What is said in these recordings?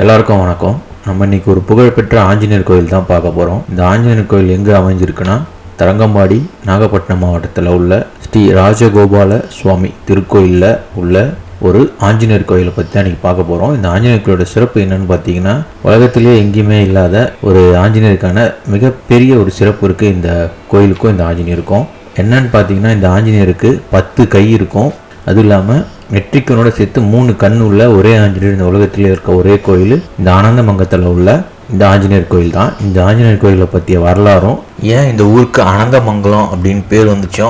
எல்லாருக்கும் வணக்கம். நம்ம இன்னைக்கு ஒரு புகழ்பெற்ற ஆஞ்சநேயர் கோயில் தான் பார்க்க போகிறோம் இந்த ஆஞ்சநேயர் கோயில் எங்கே அமைஞ்சிருக்குன்னா தரங்கம்பாடி நாகப்பட்டினம் மாவட்டத்தில் உள்ள ஸ்ரீ ராஜகோபால சுவாமி திருக்கோயிலில் உள்ள ஒரு ஆஞ்சநேயர் கோயிலை பற்றி தான் இன்றைக்கி பார்க்க போகிறோம் இந்த ஆஞ்சநேயர் கோயிலோட சிறப்பு என்னென்னு பார்த்தீங்கன்னா உலகத்திலேயே எங்கேயுமே இல்லாத ஒரு ஆஞ்சநேயருக்கான மிகப்பெரிய ஒரு சிறப்பு இருக்குது இந்த கோயிலுக்கும் இந்த ஆஞ்சநேயருக்கும். என்னன்னு பார்த்தீங்கன்னா இந்த ஆஞ்சநேயருக்கு பத்து கை இருக்கும். அதுவும் இல்லாமல் நெற்றிக்கனோட சேர்த்து மூணு கண் உள்ள ஒரே ஆஞ்சநேயர் இந்த உலகத்திலே இருக்க ஒரே கோயில் இந்த ஆனந்தமங்கத்தில் உள்ள இந்த ஆஞ்சநேயர் கோயில் தான். இந்த ஆஞ்சநேயர் கோயிலை பற்றிய வரலாறும் ஏன் இந்த ஊருக்கு அனந்தமங்கலம் அப்படின்னு பேர் வந்துச்சோ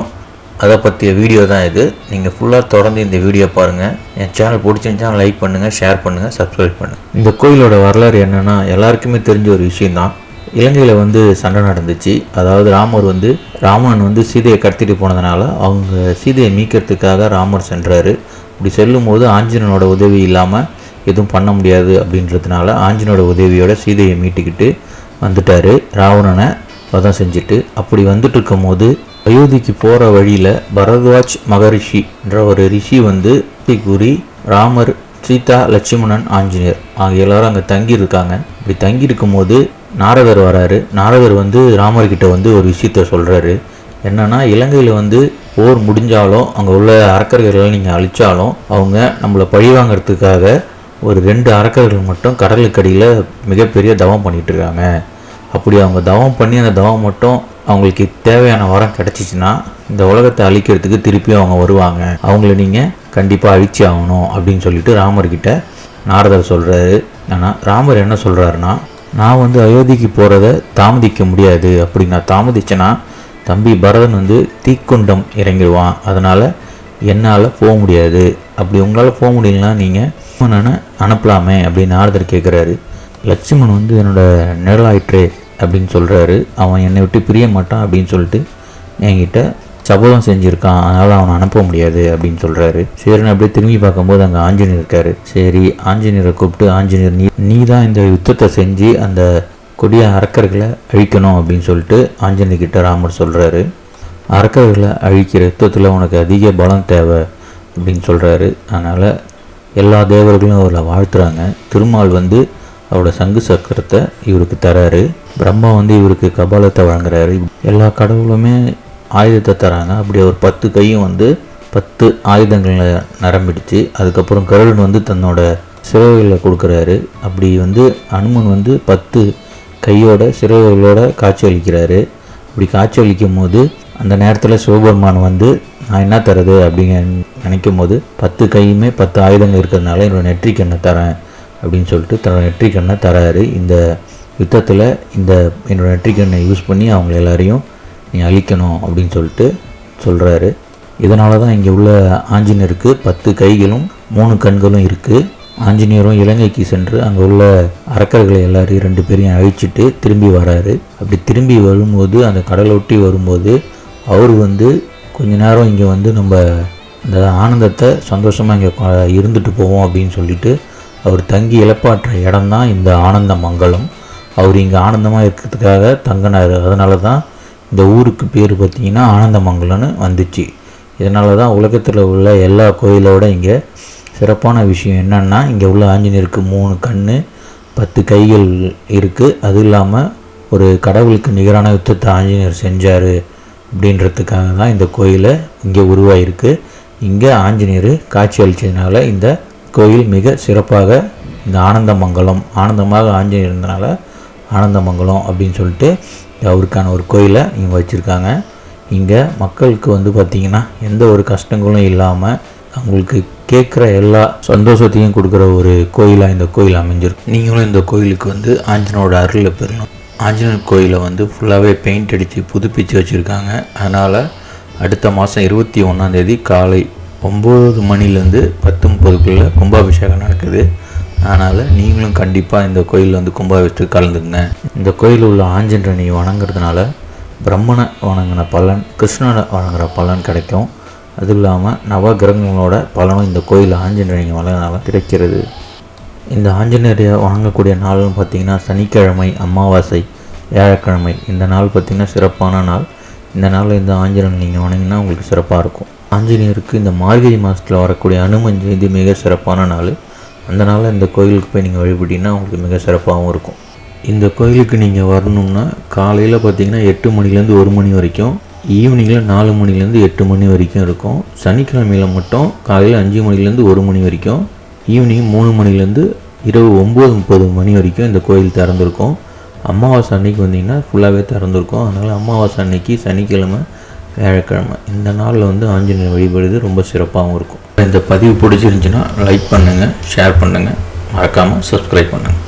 அதை பற்றிய வீடியோ தான் இது. நீங்கள் ஃபுல்லாக தொடர்ந்து இந்த வீடியோ பாருங்கள் என் சேனல் பிடிச்சிருந்துச்சா லைக் பண்ணுங்கள் ஷேர் பண்ணுங்கள் சப்ஸ்கிரைப் பண்ணுங்கள் இந்த கோயிலோட வரலாறு என்னென்னா எல்லாருக்குமே தெரிஞ்ச ஒரு விஷயந்தான் இலங்கையில் வந்து சண்டை நடந்துச்சு. அதாவது ராமர் வந்து ராமன் வந்து சீதையை கடத்திட்டு போனதுனால அவங்க சீதையை மீட்கிறதுக்காக ராமர் சென்றாரு. இப்படி செல்லும்போது ஆஞ்சனனோட உதவி இல்லாமல் எதுவும் பண்ண முடியாது அப்படின்றதுனால ஆஞ்சனோட உதவியோட சீதையை மீட்டுக்கிட்டு வந்துட்டாரு. ராவணனை வதம் செஞ்சுட்டு அப்படி வந்துட்டு இருக்கும்போது அயோத்திக்கு போகிற வழியில் பரத்வாஜ் மகரிஷின்ற ஒரு ரிஷி வந்து கூறி ராமர் சீதா லட்சுமணன் ஆஞ்சநேயர் ஆகிய எல்லாரும் அங்கே தங்கியிருக்காங்க. இப்படி தங்கியிருக்கும் போது நாரதர் வராரு. நாரதர் வந்து ராமர்கிட்ட வந்து ஒரு விஷயத்த சொல்கிறாரு என்னென்னா இலங்கையில் வந்து போர் முடிஞ்சாலும் அங்கே உள்ள அரக்கர்களை நீங்கள் அழித்தாலும் அவங்க நம்மளை பழி வாங்குறதுக்காக ஒரு ரெண்டு அரக்கர்கள் மட்டும் கடலுக்கடியில் மிகப்பெரிய தவம் பண்ணிகிட்ருக்காங்க அப்படி அவங்க தவம் பண்ணி அந்த தவம் மட்டும் அவங்களுக்கு தேவையான வரம் கிடச்சிச்சின்னா இந்த உலகத்தை அழிக்கிறதுக்கு திருப்பி அவங்க வருவாங்க. அவங்கள நீங்கள் கண்டிப்பாக அழிச்சி ஆகணும் அப்படின்னு சொல்லிட்டு ராமர்கிட்ட நாரதர் சொல்கிறாரு ஆனால் ராமர் என்ன சொல்கிறாருன்னா நான் வந்து அயோத்திக்கு போகிறத தாமதிக்க முடியாது அப்படி நான் தாமதிச்சேன்னா தம்பி பரதன் வந்து தீக்குண்டம் இறங்கிடுவான். அதனால் என்னால் போக முடியாது. அப்படி உங்களால் போக முடியலன்னா நீங்கள் லட்சுமணனை அனுப்பலாமே அப்படின்னு நாரதர் கேட்குறாரு லட்சுமணன் வந்து என்னோட நிழலாயிற்றே அப்படின்னு சொல்கிறாரு அவன் என்னை விட்டு பிரிய மாட்டான் அப்படின்னு சொல்லிட்டு என்கிட்ட சபதம் செஞ்சுருக்கான் அதனால் அவனை அனுப்ப முடியாது அப்படின்னு சொல்கிறாரு சரின்னு அப்படியே திரும்பி பார்க்கும்போது அங்கே ஆஞ்சநேயர் இருக்காரு. சரி ஆஞ்சநேயரை கூப்பிட்டு ஆஞ்சநேயர் நீ நீ தான் இந்த யுத்தத்தை செஞ்சு அந்த கொடிய அரக்கர்களை அழிக்கணும் அப்படின்னு சொல்லிட்டு ஆஞ்சநேயர் கிட்ட ராமர் சொல்கிறாரு அரக்கர்களை அழிக்கிற யுத்தத்தில் உனக்கு அதிக பலம் தேவை அப்படின்னு சொல்கிறாரு அதனால் எல்லா தேவர்களும் அவரை வாழ்த்துறாங்க. திருமால் வந்து அவரோட சங்கு சக்கரத்தை இவருக்கு தராரு. பிரம்மா வந்து இவருக்கு கபாலத்தை வழங்குறாரு. எல்லா கடவுளுமே ஆயுதத்தை தராங்க. அப்படி ஒரு பத்து கையும் வந்து பத்து ஆயுதங்களை நரம்பிடுச்சு. அதுக்கப்புறம் கருடன் வந்து தன்னோட சிறகுகளை கொடுக்குறாரு. அப்படி வந்து அனுமன் வந்து பத்து கையோட சிறகுகளோட காட்சி அளிக்கிறாரு. அப்படி காட்சி அளிக்கும் போது அந்த நேரத்தில் சிவபெருமான் வந்து நான் என்ன தரது அப்படிங்க நினைக்கும் போது பத்து கையுமே பத்து ஆயுதங்கள் இருக்கிறதுனால என்னோடய நெற்றிக்கண்ணை தரேன். அப்படின்னு சொல்லிட்டு தன்னோட நெற்றிக்கண்ணை தராரு. இந்த யுத்தத்தில் இந்த என்னோடய நெற்றிக்கண்ணை யூஸ் பண்ணி அவங்க எல்லாரையும் நீ அழிக்கணும் அப்படின்னு சொல்லிட்டு சொல்கிறாரு இதனால தான் இங்கே உள்ள ஆஞ்சநேயருக்கு பத்து கைகளும் மூணு கண்களும் இருக்குது ஆஞ்சநேயரும் இலங்கைக்கு சென்று அங்கே உள்ள அரக்கர்களை எல்லாரையும் ரெண்டு பேரையும் அழிச்சிட்டு திரும்பி வராரு. அப்படி திரும்பி வரும்போது அந்த கடலை ஒட்டி வரும்போது அவர் வந்து கொஞ்ச நேரம் இங்கே வந்து நம்ம இந்த ஆனந்தத்தை சந்தோஷமாக இங்கே இருந்துட்டு போவோம் அப்படின்னு சொல்லிட்டு அவர் தங்கி இழப்பாற்ற இடம்தான் இந்த ஆனந்த மங்கலம். அவர் இங்கே ஆனந்தமாக இருக்கிறதுக்காக தங்கினார். அதனால தான் இந்த ஊருக்கு பேர் பார்த்தீங்கன்னா ஆனந்தமங்கலம்னு வந்துச்சு. இதனால தான் உலகத்தில் உள்ள எல்லா கோயிலோட இங்கே சிறப்பான விஷயம் என்னென்னா இங்கே உள்ள ஆஞ்சநேயருக்கு மூணு கண் பத்து கைகள் இருக்குது அது இல்லாமல் ஒரு கடவுளுக்கு நிகரான யுத்தத்தை ஆஞ்சநேயர் செஞ்சார் அப்படின்றதுக்காக தான் இந்த கோயிலை இங்கே உருவாயிருக்கு. இங்கே ஆஞ்சநேயர் காட்சி அளித்ததுனால இந்த கோயில் மிக சிறப்பாக இந்த ஆனந்தமங்கலம் ஆனந்தமாக ஆஞ்சநேயர் இருந்தனால ஆனந்தமங்கலம் அப்படின்னு சொல்லிட்டு அவருக்கான ஒரு கோயிலை இங்கே வச்சுருக்காங்க. இங்கே மக்களுக்கு வந்து பார்த்திங்கன்னா எந்த ஒரு கஷ்டங்களும் இல்லாமல் அவங்களுக்கு கேட்குற எல்லா சந்தோஷத்தையும் கொடுக்குற ஒரு கோயிலாக இந்த கோயில் அமைஞ்சிருக்கு. நீங்களும் இந்த கோயிலுக்கு வந்து ஆஞ்சனோட அருளை பெறணும். ஆஞ்சநேயர் கோயிலை வந்து ஃபுல்லாகவே பெயிண்ட் அடித்து புதுப்பிச்சு வச்சுருக்காங்க. அதனால் அடுத்த மாதம் இருபத்தி ஒன்றாந்தேதி காலை ஒம்பது மணிலேருந்து பத்து முப்பதுக்குள்ளே கும்பாபிஷேகம் நடக்குது. அதனால் நீங்களும் கண்டிப்பாக இந்த கோயிலில் வந்து கும்பாபிஷேகத்துக்கு கலந்துங்க இந்த கோயிலில் உள்ள ஆஞ்சநேயனை வணங்குறதுனால பிரம்மனை வணங்கின பலன் கிருஷ்ணனை வணங்குற பலன் கிடைக்கும். அதுவும் இல்லாமல் நவகிரகங்களோட பலனும் இந்த கோயில் ஆஞ்சநேயனை வணங்கினால கிடைக்கிறது. இந்த ஆஞ்சநேயரை வணங்கக்கூடிய நாள்னு பார்த்திங்கன்னா சனிக்கிழமை அமாவாசை வியாழக்கிழமை. இந்த நாள் பார்த்திங்கன்னா சிறப்பான நாள். இந்த நாளில் இந்த ஆஞ்சநேயர் நீங்கள் வணங்கினா உங்களுக்கு சிறப்பாக இருக்கும். ஆஞ்சநேயருக்கு இந்த மார்கழி மாதத்தில் வரக்கூடிய அனுமன் ஜெயந்தி மிக சிறப்பான நாள். அந்த நாளில் இந்த கோயிலுக்கு போய் நீங்கள் வழிபட்டிங்கன்னா உங்களுக்கு மிக சிறப்பாகவும் இருக்கும். இந்த கோயிலுக்கு நீங்கள் வரணும்னா காலையில் பார்த்தீங்கன்னா எட்டு மணிலேருந்து ஒரு மணி வரைக்கும் ஈவினிங்கில் நாலு மணிலேருந்து எட்டு மணி வரைக்கும் இருக்கும். சனிக்கிழமையில் மட்டும் காலையில் அஞ்சு மணிலேருந்து ஒரு மணி வரைக்கும் ஈவினிங் மூணு மணிலேருந்து இரவு ஒம்பது முப்பது மணி வரைக்கும் இந்த கோயில் திறந்துருக்கும். அமாவாசை அன்னைக்கு வந்தீங்கன்னா ஃபுல்லாகவே திறந்துருக்கும். அதனால் அமாவாசை அன்னைக்கு சனிக்கிழமை வியாழக்கிழமை இந்த நாளில் வந்து ஆஞ்சநேயர் வழிபடுறது ரொம்ப சிறப்பாகவும் இருக்கும். இந்த பதிவு பிடிச்சிருந்துச்சின்னா லைக் பண்ணுங்கள் ஷேர் பண்ணுங்கள் மறக்காமல் சப்ஸ்கிரைப் பண்ணுங்கள்